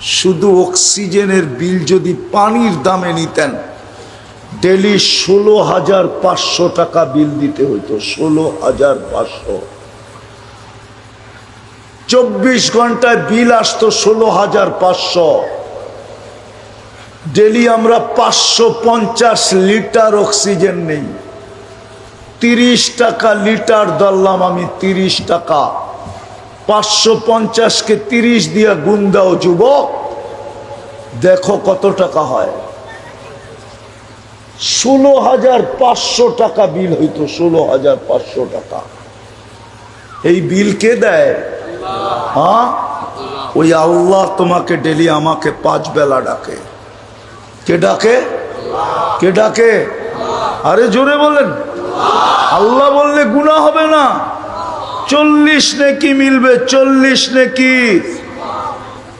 শুধু অক্সিজেনের বিল যদি পানির দামে নিতেন, ডেলি ষোলো হাজার পাঁচশো টাকা বিল দিতে হতো ষোলো হাজার পাঁচশো। চব্বিশ ঘন্টায় বিল আসতো ষোলো হাজার পাঁচশো। ডেলি আমরা পাঁচশো পঞ্চাশ লিটার অক্সিজেন নেই। তিরিশ টাকা লিটার ধরলাম আমি তিরিশ টাকা। পাঁচশো পঞ্চাশকে তিরিশ দিয়ে গুণ দাও যুবক। দেখো কত টাকা হয়। ষোলো হাজার পাঁচশো টাকা বিল হইতো, ষোলো হাজার পাঁচশো টাকা। এই বিল কে দেয়? হ্যাঁ? ওই আল্লাহ তোমাকে ডেলি আমাকে পাঁচ বেলা ডাকে। কে ডাকে? কে ডাকে? আরে জোরে বলেন। আল্লাহ বললে গুণা হবে না। চল্লিশ নেকি মিলবে, চল্লিশ নেকি।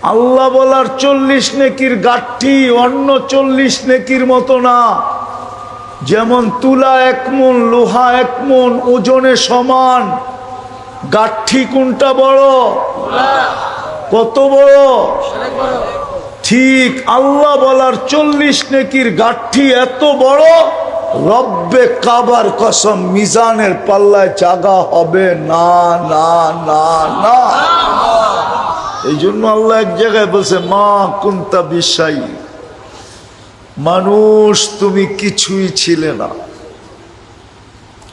আল্লাহ বলার চল্লিশ নেকির গাঠি অন্য চল্লিশ নেকির মতো না। যেমন তুলা একমন লোহা একমন ওজনে সমান। গাঠি কোনটা বড়? কত বড়? ঠিক, আল্লাহ বলার চল্লিশ নেকির গাঠি এত বড় রব্বে কাবার কসম, মিজানের পাল্লায় জাগা হবে না না না না। এই জন্য আল্লাহ এক জায়গায় বলছে, মা কুন্তা বিশ্বাই মানুষ তুমি কিছুই ছিলে না।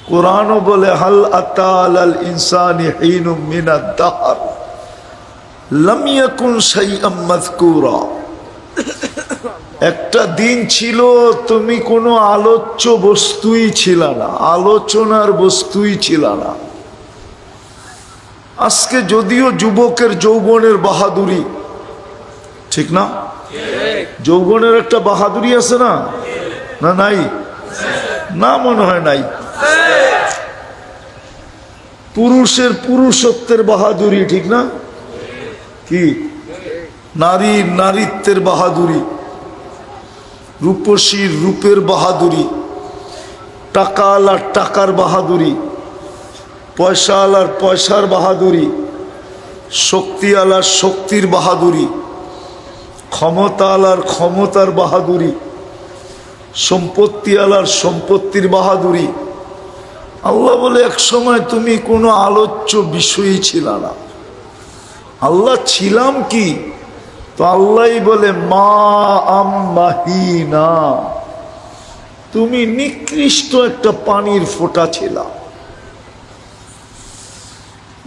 কোরআনও বলে, হাল আতাল আল ইনসানি হিনু মিনাদ দাহার, লাম ইয়াকুন শাইআম মাযকুরা। একটা দিন ছিল, তুমি কোনো আলোচ্য বস্তুই ছিল না, আলোচনার বস্তুই ছিল না। আজকে যদিও যুবকের যৌবনের বাহাদুরি, ঠিক না? যৌবনের একটা বাহাদুরি আছে না? না নাই? না মনে হয় নাই। পুরুষের পুরুষত্বের বাহাদুরি, ঠিক না? কি? নারী নারীত্বের বাহাদুরি। রূপসীর রূপের বাহাদুরি টাকা আলার টাকার বাহাদুরি পয়সা আলার পয়সার বাহাদুরি শক্তি আলার শক্তির বাহাদুরি ক্ষমতা আলার ক্ষমতার বাহাদুরি সম্পত্তি আলার সম্পত্তির বাহাদুরি। আল্লাহ বলে, এক সময় তুমি কোনো আলোচ্য বিষয়ই ছিল না। আল্লাহ ছিলাম কি? তো আল্লাহ বলে, মা আম্মাহিনা। তুমি নিকৃষ্ট একটা পানির ফোঁটা ছিল।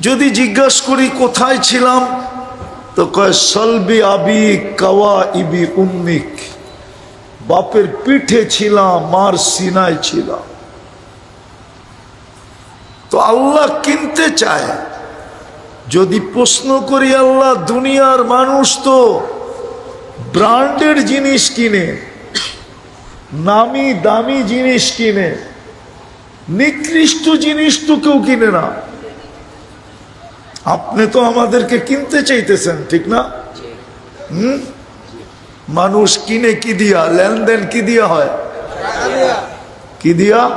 যদি জিজ্ঞাসা করি, কোথায় ছিলাম? তো কয়, সলবি আবি কাওয়া ইবি উম্মিক। বাপের পিঠে ছিলাম মার সিনায় ছিলাম তো আল্লাহ কিনতে চায়। যদি প্রশ্ন করি, আল্লাহ, দুনিয়ার মানুষ তো ব্র্যান্ডের জিনিস কিনে, নামি দামি জিনিস কিনে, নিকৃষ্ট জিনিস তো কেউ কিনে না। আপনি তো আমাদেরকে কিনতে চাইতেছেন, ঠিক না? হুম? মানুষ কিনে কি দিয়া, লেনদেন কি দিয়া হয়? কি দিয়া?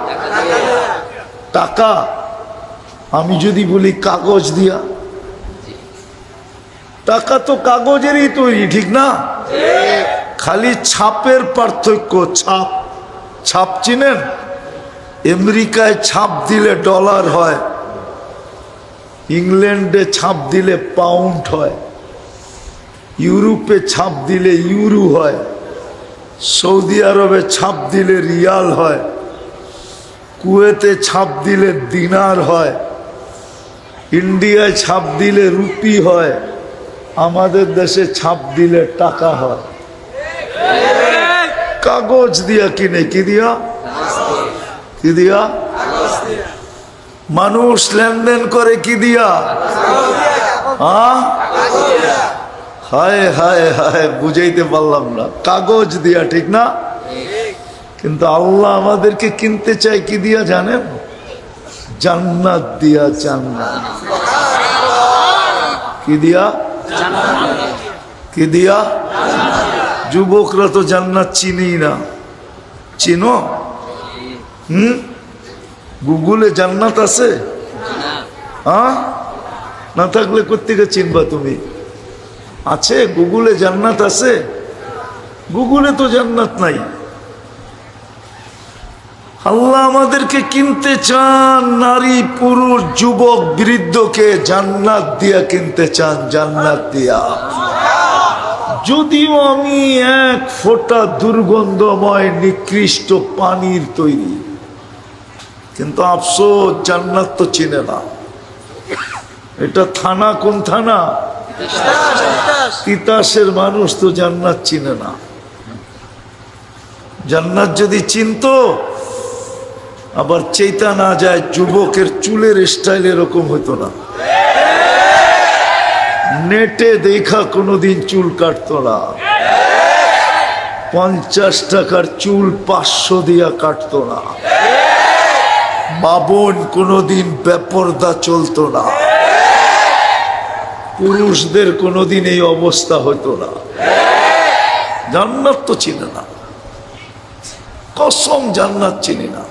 টাকা। আমি যদি বলি কাগজ দিয়া। টাকা তো কাগজেরই তৈরি, ঠিক না? খালি ছাপের পার্থক্য, ছাপ। ছাপ চিনেন? আমেরিকায় ছাপ দিলে ডলার হয়, ইংল্যান্ডে ছাপ দিলে পাউন্ড হয়, ইউরোপে ছাপ দিলে ইউরো হয়, সৌদি আরবে ছাপ দিলে রিয়াল হয়, কুয়েতে ছাপ দিলে দিনার হয়, ইন্ডিয়ায় ছাপ দিলে রুপি হয়। আমাদের দেশে ছাপ দিলে টাকা হয়। কাগজ দিয়া কিনে কি দিয়া? কি দিয়া? মানুষ লেনদেন করে কি দিয়া? হ্যাঁ? হায় হায় হায়, বুঝাইতে পারলাম না। কাগজ দিয়া, ঠিক না? কিন্তু আল্লাহ আমাদেরকে কিনতে চাই কি দিয়া জানেন? জান্নাত দিয়া জান্নাত। কি দিয়া? কি দিয়া? যুবকরা তো জান্নাত চিনেই না। চিনো? হুম? গুগলে জান্নাত আছে? হ্যাঁ? না থাকলে কোথেকে চিনবা তুমি? আছে, গুগলে জান্নাত আছে। গুগলে তো জান্নাত নাই। আল্লাহ আমাদেরকে কিনতে চান, নারী, পুরুষ, যুবক, বৃদ্ধকে জান্নাত দিয়া কিনতে চান, জান্নাত দিয়া। যদিও আমি এক ফোঁটা দুর্গন্ধময়, নিকৃষ্ট পানির তৈরি, কিন্তু আফসোস, জান্নাত তো চিনে না। এটা থানা কোন থানা? তিতাসের মানুষ তো জান্নাত চিনে না। জান্নাত যদি চিনতো আবার চেতা না যায় যুবকের চুলের স্টাইল এরকম হতো না। নেটে দেখা কোনোদিন চুল কাটতো না। পঞ্চাশ টাকার চুল পাঁচশো দিয়া কাটতো না। বাবন কোনোদিন বেপরদা চলতো না। পুরুষদের কোনোদিন এই অবস্থা হতো না। জান্নাত তো চিনে না। কসম জান্নাত চিনি না।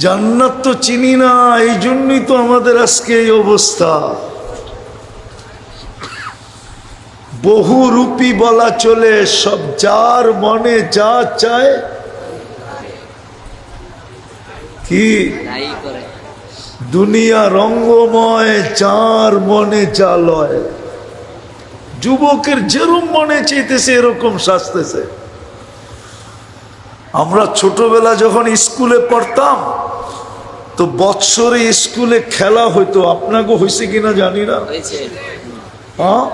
জান্নাত তো চিনি না এই জন্যই তো আমাদের আজকে এই অবস্থা। বহুরূপী বলা চলে সব যার মনে যা চায় কি? দুনিয়া রঙ্গময় যার মনে যা লয়। যুবকের যেরম মনে চাইতেছে এরকম সাজতেছে। আমরা ছোটবেলা যখন স্কুলে পড়তাম তো বৎসরে স্কুলে খেলা হইতো আপনাকে হয়েছে কিনা জানি না। হ্যাঁ?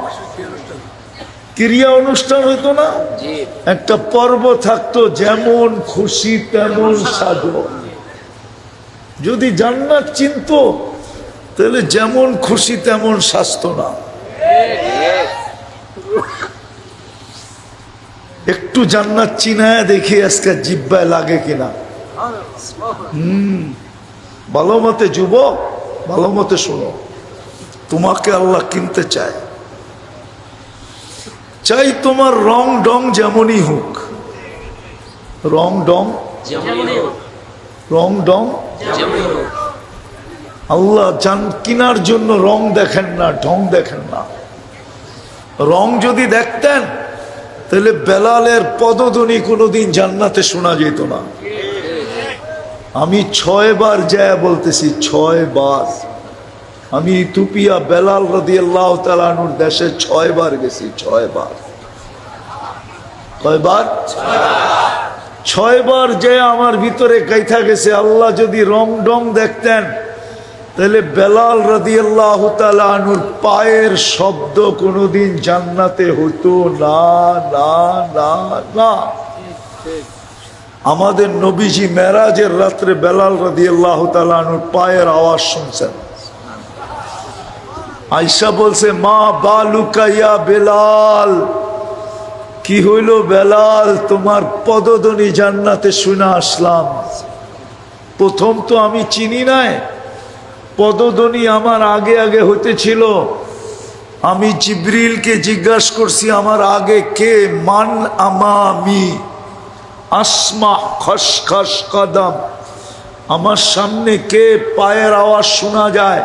ক্রিয়া অনুষ্ঠান হইতো না? একটা পর্ব থাকতো যেমন খুশি তেমন সাজো। যদি জান্নাত চিনতো তাহলে যেমন খুশি তেমন স্বাস্থ্য না। একটু জান্নাত চিনায় দেখি আজকে জিব্বায় লাগে কিনা। হম। ভালো মতে যুবক ভালো মতে শোনো। তোমাকে আল্লাহ কিনতে চায়। চাই তোমার রং ডং যেমনই হোক। রং ডং? রং ডং? আল্লাহ জান কিনার জন্য রং দেখেন না ঢং দেখেন না। রং যদি দেখতেন তাহলে বেলালের পদধ্বনি কোনোদিন জান্নাতে শোনা যেত না। আমি ছয় বার যায় বলতেছি ছয় বার আমি ইথুপিয়া বেলাল রদি আল্লাহ তালানুর দেশে ছয় বার গেছি ছয় বার কয়বার ছয় বার যে আমার ভিতরে কাইথা গেছে, আল্লাহ যদি রং ডং দেখতেন, তাহলে বেলাল রাদি আল্লাহ আনুর পায়ের শব্দ কোনোদিন জান্নাতে হতো না না না না। আমাদের নবীজি মেরাজের রাত্রে বেলাল রাদি আল্লাহ পায়ের আওয়াজ শুনছেন। আইসা বলছে, মা বালুকাইয়া বেলাল, কি হইল বেলাল? তোমার পদধ্বনি জান্নাতে শুনে আসলাম। প্রথম তো আমি চিনি নাই, পদধ্বনি আমার আগে আগে হতেছিল আমি জিব্রিলকে জিজ্ঞাসা করছি, আমার আগে কে? মান আমামি আসমা খস খস কদম। আমার সামনে কে পায়ের আওয়াজ শোনা যায়?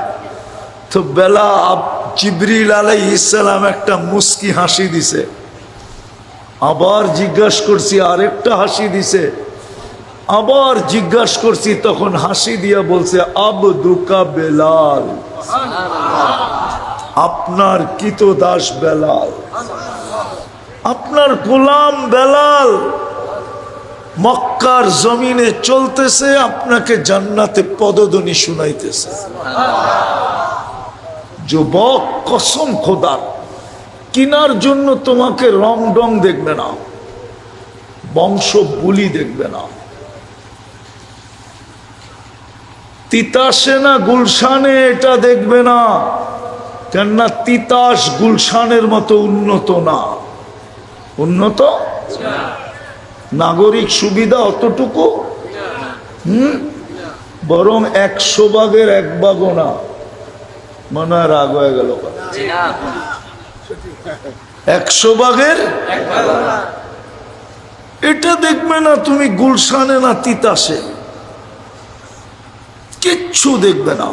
তো বেলা জিবরিল আলাই ইসলাম একটা মুস্কি হাসি দিছে। আবার জিজ্ঞাসা করছি, আরেকটা হাসি দিছে। আবার জিজ্ঞাসা করছি, তখন হাসি দিয়া বলছে আব দুকা বেলাল। আপনার কিত দাস বেলাল। আপনার গোলাম বেলাল। মক্কার জমিনে চলতেছে, আপনাকে জান্নাতে পদধ্বনি শুনাইতেছে। যুবক, কসম খোদার, কিনার জন্য তোমাকে রং ডং দেখবে না, বংশ বুলি দেখবে না। তিতাসে না গুলশানে এটা দেখবে না, কেননা তিতাস গুলশানের মতো উন্নত না। উন্নত? নাগরিক সুবিধা অতটুকু? হুম? বরং একশো ভাগের এক ভাগও না। মনে হয় রাগ হয়ে গেল। একশো ভাগের? এটা দেখবে না তুমি গুলশানে না তিতাসে। কিচ্ছু দেখবে না